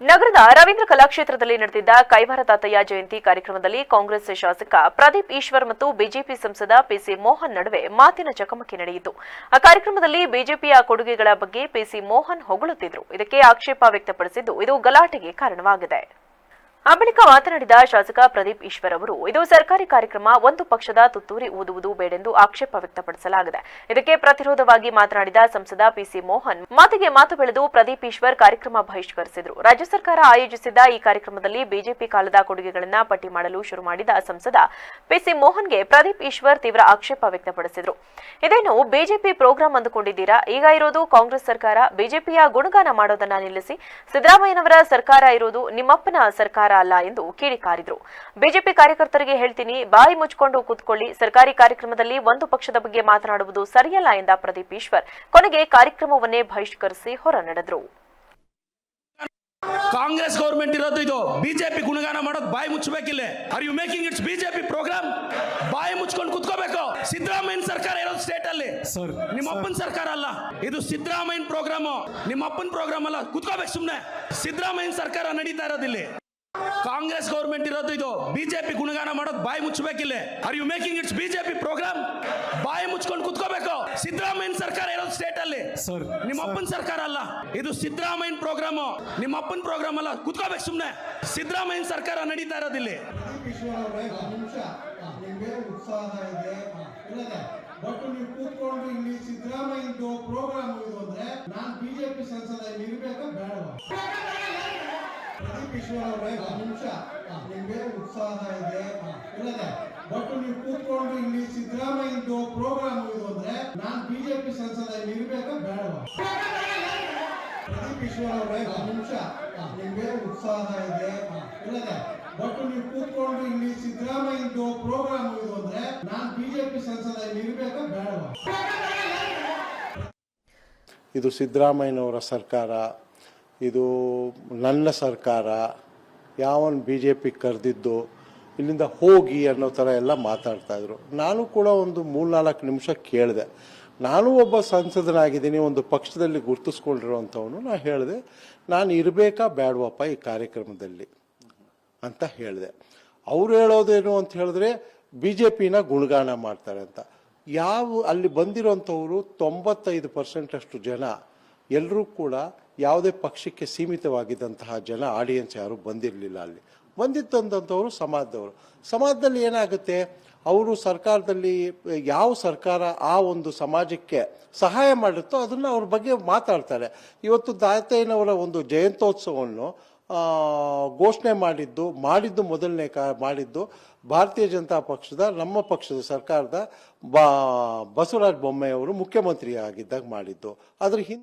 ನಗರದ ರವೀಂದ್ರ ಕಲಾಕ್ಷೇತ್ರದಲ್ಲಿ ನಡೆದಿದ್ದ ಕೈವಾರ ತಾತಯ್ಯ ಜಯಂತಿ ಕಾರ್ಯಕ್ರಮದಲ್ಲಿ ಕಾಂಗ್ರೆಸ್ ಶಾಸಕ ಪ್ರದೀಪ್ ಈಶ್ವರ್ ಮತ್ತು ಬಿಜೆಪಿ ಸಂಸದ ಪಿಸಿ ಮೋಹನ್ ನಡುವೆ ಮಾತಿನ ಚಕಮಕಿ ನಡೆಯಿತು. ಆ ಕಾರ್ಯಕ್ರಮದಲ್ಲಿ ಬಿಜೆಪಿಯ ಕೊಡುಗೆಗಳ ಬಗ್ಗೆ ಪಿಸಿ ಮೋಹನ್ ಹೊಗಳುತ್ತಿದ್ರು. ಇದಕ್ಕೆ ಆಕ್ಷೇಪ ವ್ಯಕ್ತಪಡಿಸಿದ್ದು ಇದು ಗಲಾಟೆಗೆ ಕಾರಣವಾಗಿದೆ. ಆ ಬಳಿಕ ಮಾತನಾಡಿದ ಶಾಸಕ ಪ್ರದೀಪ್ ಈಶ್ವರ್ ಅವರು, ಇದು ಸರ್ಕಾರಿ ಕಾರ್ಯಕ್ರಮ, ಒಂದು ಪಕ್ಷದ ತುತ್ತೂರಿ ಊದುವುದು ಬೇಡೆಂದು ಆಕ್ಷೇಪ ವ್ಯಕ್ತಪಡಿಸಲಾಗಿದೆ. ಇದಕ್ಕೆ ಪ್ರತಿರೋಧವಾಗಿ ಮಾತನಾಡಿದ ಸಂಸದ ಪಿಸಿ ಮೋಹನ್, ಮಾತಿಗೆ ಮಾತು ಬೆಳೆದು ಪ್ರದೀಪ್ ಈಶ್ವರ್ ಕಾರ್ಯಕ್ರಮ ಬಹಿಷ್ಕರಿಸಿದರು. ರಾಜ್ಯ ಸರ್ಕಾರ ಆಯೋಜಿಸಿದ್ದ ಈ ಕಾರ್ಯಕ್ರಮದಲ್ಲಿ ಬಿಜೆಪಿ ಕಾಲದ ಕೊಡುಗೆಗಳನ್ನ ಪಟ್ಟಿ ಮಾಡಲು ಶುರು ಮಾಡಿದ ಸಂಸದ ಪಿಸಿ ಮೋಹನ್ಗೆ ಪ್ರದೀಪ್ ಈಶ್ವರ್ ತೀವ್ರ ಆಕ್ಷೇಪ ವ್ಯಕ್ತಪಡಿಸಿದರು. ಇದೇನು ಬಿಜೆಪಿ ಪ್ರೋಗ್ರಾಂ ಅಂದುಕೊಂಡಿದ್ದೀರಾ? ಈಗ ಇರೋದು ಕಾಂಗ್ರೆಸ್ ಸರ್ಕಾರ. ಬಿಜೆಪಿಯ ಗುಣಗಾನ ಮಾಡೋದನ್ನ ನಿಲ್ಲಿಸಿ. ಸಿದ್ದರಾಮಯ್ಯನವರ ಸರ್ಕಾರ ಇರೋದು ನಿಮ್ಮಪ್ಪನ ಸರ್ಕಾರ ಅಲ್ಲ ಎಂದು ಕಿಡಿಕಾರಿದ್ರು ಬಿಜೆಪಿ ಕಾರ್ಯಕರ್ತರಿಗೆ ಹೇಳ್ತೀನಿ ಬಾಯಿ ಮುಚ್ಚಿಕೊಂಡು ಕೂತ್ಕೊಳ್ಳಿ. ಸರ್ಕಾರಿ ಕಾರ್ಯಕ್ರಮದಲ್ಲಿ ಒಂದು ಪಕ್ಷದ ಬಗ್ಗೆ ಮಾತನಾಡುವುದು ಸರಿಯಲ್ಲ ಎಂದ ಪ್ರದೀಪ್ ಈಶ್ವರ್. ಕೊನೆಗೆ ಕಾರ್ಯಕ್ರಮವನ್ನೇ ಬಹಿಷ್ಕರಿಸಿ ಹೊರ ನಡೆದರು. ಕಾಂಗ್ರೆಸ್ ಗೌರ್ಮೆಂಟ್ ಇರೋದು ಇದು. ಬಿಜೆಪಿ ಗುಣಗಾನ ಮಾಡೋದು ಬಾಯಿ ಮುಚ್ಚಬೇಕಿಲ್ಲ. Are you making it's BJP programme ಬಾಯಿ ಮುಚ್ಕೊಂಡು ಕುತ್ಕೋಬೇಕು. ಸಿದ್ದರಾಮಯ್ಯ ಸರ್ಕಾರ ಇರೋದು ಸ್ಟೇಟ್ ಅಲ್ಲಿ. ನಿಮ್ಮ ಅಪ್ಪನ ಸರ್ಕಾರ ಅಲ್ಲ. ಇದು ಸಿದ್ದರಾಮಯ್ಯ ಪ್ರೋಗ್ರಾಮ್ ನಿಮ್ಮ ಅಪ್ಪನ ಪ್ರೋಗ್ರಾಮ್ ಅಲ್ಲ. ಕುತ್ಕೋಬೇಕು ಸುಮ್ಮನೆ ಸಿದ್ದರಾಮಯ್ಯ ಸರ್ಕಾರ ನಡೀತಾ ಇರೋದಿಲ್ಲಿ. ಕಾಂಗ್ರೆಸ್ ಗೌರ್ಮೆಂಟ್ ಇರೋದು ಇದು. ಬಿಜೆಪಿ ಗುಣಗಾನ ಮಾಡೋದು ಬಾಯಿ ಮುಚ್ಚಬೇಕಿಲ್ಲ. Are you making it's BJP programme ಬಾಯಿ ಮುಚ್ಕೊಂಡು ಕುತ್ಕೋಬೇಕು. ಸಿದ್ದರಾಮಯ್ಯ ಸರ್ಕಾರ ಇರೋದು ಸ್ಟೇಟ್ ಅಲ್ಲಿ. ಸರ್ ನಿಮ್ಮ ಅಪ್ಪನ ಸರ್ಕಾರ ಅಲ್ಲ. ಇದು ಸಿದ್ದರಾಮಯ್ಯ ಪ್ರೋಗ್ರಾಮ್ ನಿಮ್ಮ ಅಪ್ಪನ ಪ್ರೋಗ್ರಾಮ್ ಅಲ್ಲ. ಕುತ್ಕೋಬೇಕು ಸುಮ್ಮನೆ ಸಿದ್ದರಾಮಯ್ಯ ಸರ್ಕಾರ ನಡೀತಾ ಇರೋದಿಲ್ಲ ಈಶ್ವರವರೇ ಒಂದು ನಿಮಿಷ ಉತ್ಸಾಹ ಇದೆ ಇಲ್ಲದೆ ಬಟ್ ನೀವು ಕೂತ್ಕೊಂಡು ಇಲ್ಲಿ. ಸಿದ್ದರಾಮಯ್ಯದು ಪ್ರೋಗ್ರಾಮ್ ಇದು ಅಂದ್ರೆ ನಾನ್ ಬಿಜೆಪಿ ಸಂಸದ ಇರಬೇಕು ಇರ್ಬೇಕಾ ಬೇಡವಾ ಈಶ್ವರವರೇ ಒಂದು ನಿಮಿಷ. ನಿಮ್ಗೆ ಉತ್ಸಾಹ ಇದೆ. ಇಲ್ಲದೆ ಬಟ್ ನೀವು ಕೂತ್ಕೊಂಡು ಇಲ್ಲಿ ಸಿದ್ದರಾಮಯ್ಯದು ಪ್ರೋಗ್ರಾಮ್ ಇದು ಅಂದ್ರೆ ನಾನ್ ಬಿಜೆಪಿ ಸಂಸದ ಇಲ್ಲಿ ಇರ್ಬೇಕಾ, ಬೇಡವಾ? ಪ್ರದೀಪ್ ಒಂದು ನಿಮಿಷ. ನಿಮ್ಗೆ ಉತ್ಸಾಹ ಇದೆ. ಇಲ್ಲದೆ ಬಟ್ ನೀವು ಕೂತ್ಕೊಂಡು ಇಲ್ಲಿ ಸಿದ್ದರಾಮಯ್ಯದು ಪ್ರೋಗ್ರಾಮ್ ಇದು ಅಂದ್ರೆ ನಾನ್ ಬಿಜೆಪಿ ಸಂಸದ ಇಲ್ಲಿ ಇರ್ಬೇಕಾ, ಬೇಡವಾ? ಇದು ಸಿದ್ದರಾಮಯ್ಯನವರ ಸರ್ಕಾರ. ಇದು ನನ್ನ ಸರ್ಕಾರ, ಯಾವನ್ ಬಿ ಜೆ ಪಿ ಕರೆದಿದ್ದು, ಇಲ್ಲಿಂದ ಹೋಗಿ ಅನ್ನೋ ಥರ ಎಲ್ಲ ಮಾತಾಡ್ತಾಯಿದ್ರು ನಾನು ಕೂಡ ಒಂದು ಮೂರ್ನಾಲ್ಕು ನಿಮಿಷ ಕೇಳಿದೆ. ನಾನು ಒಬ್ಬ ಸಂಸದನಾಗಿದ್ದೀನಿ, ಒಂದು ಪಕ್ಷದಲ್ಲಿ ಗುರುತಿಸ್ಕೊಂಡಿರೋವಂಥವನು ನಾನು ಹೇಳಿದೆ, ನಾನು ಇರಬೇಕಾ ಬೇಡವಪ್ಪ ಈ ಕಾರ್ಯಕ್ರಮದಲ್ಲಿ? ಅಂತ ಹೇಳಿದೆ. ಅವ್ರು ಹೇಳೋದೇನು ಅಂತ ಹೇಳಿದ್ರೆ ಬಿ ಜೆ ಪಿನ ಗುಣಗಾನ ಮಾಡ್ತಾರೆ ಅಂತ. ಯಾವ, ಅಲ್ಲಿ ಬಂದಿರೋಂಥವ್ರು ತೊಂಬತ್ತೈದು ಪರ್ಸೆಂಟಷ್ಟು ಜನ ಎಲ್ಲರೂ ಕೂಡ ಯಾವುದೇ ಪಕ್ಷಕ್ಕೆ ಸೀಮಿತವಾಗಿದ್ದಂತಹ ಜನ ಆಡಿಯನ್ಸ್ ಯಾರು ಬಂದಿರಲಿಲ್ಲ ಅಲ್ಲಿ. ಬಂದಿದ್ದಂಥವ್ರು ಸಮಾಜದವರು. ಸಮಾಜದಲ್ಲಿ ಏನಾಗುತ್ತೆ? ಅವರು ಸರ್ಕಾರದಲ್ಲಿ ಯಾವ ಸರ್ಕಾರ ಆ ಒಂದು ಸಮಾಜಕ್ಕೆ ಸಹಾಯ ಮಾಡುತ್ತೋ ಅದನ್ನು ಅವ್ರ ಬಗ್ಗೆ ಮಾತಾಡ್ತಾರೆ. ಇವತ್ತು ದಾತಯ್ಯನವರ ಒಂದು ಜಯಂತ್ಯೋತ್ಸವವನ್ನು ಘೋಷಣೆ ಮಾಡಿದ್ದು ಮಾಡಿದ್ದು ಮೊದಲನೇ ಕಾ, ಮಾಡಿದ್ದು ಭಾರತೀಯ ಜನತಾ ಪಕ್ಷದ, ನಮ್ಮ ಪಕ್ಷದ ಸರ್ಕಾರದ ಬಸವರಾಜ ಬೊಮ್ಮೆಯವರು ಮುಖ್ಯಮಂತ್ರಿ ಆಗಿದ್ದಾಗ ಮಾಡಿದ್ದು. ಅದ್ರ ಹಿಂದೆ